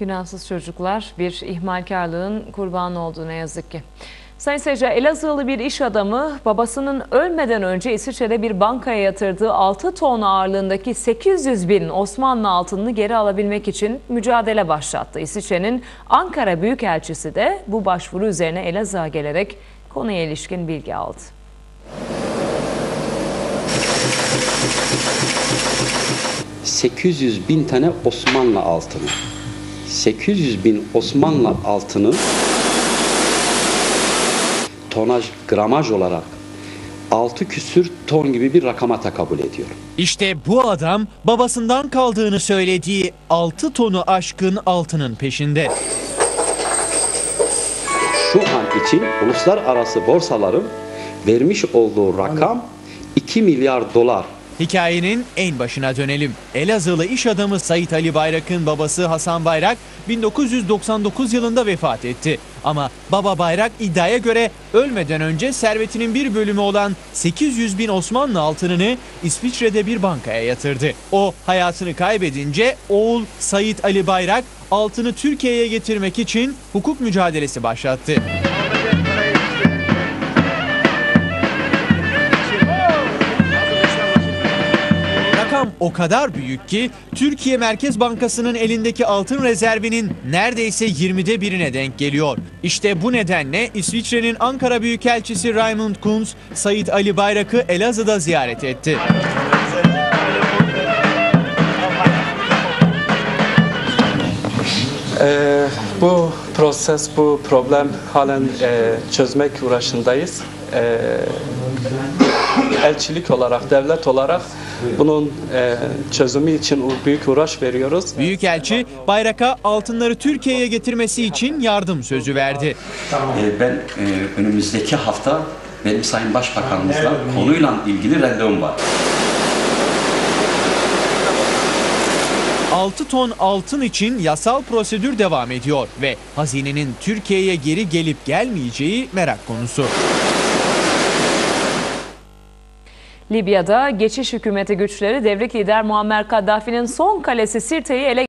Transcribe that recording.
Günahsız çocuklar bir ihmalkarlığın kurbanı oldu ne yazık ki. Sayın seyirciler Elazığlı bir iş adamı babasının ölmeden önce İsviçre'de bir bankaya yatırdığı 6 ton ağırlığındaki 800 bin Osmanlı altınını geri alabilmek için mücadele başlattı. İsviçre'nin Ankara Büyükelçisi de bu başvuru üzerine Elazığ'a gelerek konuya ilişkin bilgi aldı. ...800 bin tane Osmanlı altını. 800 bin Osmanlı altını tonaj, gramaj olarak 6 küsür ton gibi bir rakama tekabül ediyor. İşte bu adam babasından kaldığını söylediği 6 tonu aşkın altının peşinde. Şu an için uluslararası borsaların vermiş olduğu rakam 2 milyar dolar. Hikayenin en başına dönelim. Elazığlı iş adamı Sait Ali Bayrak'ın babası Hasan Bayrak 1999 yılında vefat etti. Ama baba Bayrak iddiaya göre ölmeden önce servetinin bir bölümü olan 800 bin Osmanlı altınını İsviçre'de bir bankaya yatırdı. O hayatını kaybedince oğul Sait Ali Bayrak altını Türkiye'ye getirmek için hukuk mücadelesi başlattı. Rakam o kadar büyük ki Türkiye Merkez Bankası'nın elindeki altın rezervinin neredeyse 20'de birine denk geliyor. İşte bu nedenle İsviçre'nin Ankara Büyükelçisi Raymond Kunz, Sayit Ali Bayrak'ı Elazığ'da ziyaret etti. Ee, bu proses, bu problem halen e, çözmek uğraşındayız. Ee, elçilik olarak, devlet olarak bunun e, çözümü için büyük uğraş veriyoruz. Büyükelçi Bayrak'a altınları Türkiye'ye getirmesi için yardım sözü verdi. Ee, Ben e, önümüzdeki hafta benim Sayın Başbakanımızla konuyla ilgili randevum var. 6 ton altın için yasal prosedür devam ediyor ve hazinenin Türkiye'ye geri gelip gelmeyeceği merak konusu. Libya'da geçiş hükümeti güçleri devrik lider Muammer Kaddafi'nin son kalesi Sirte'yi ele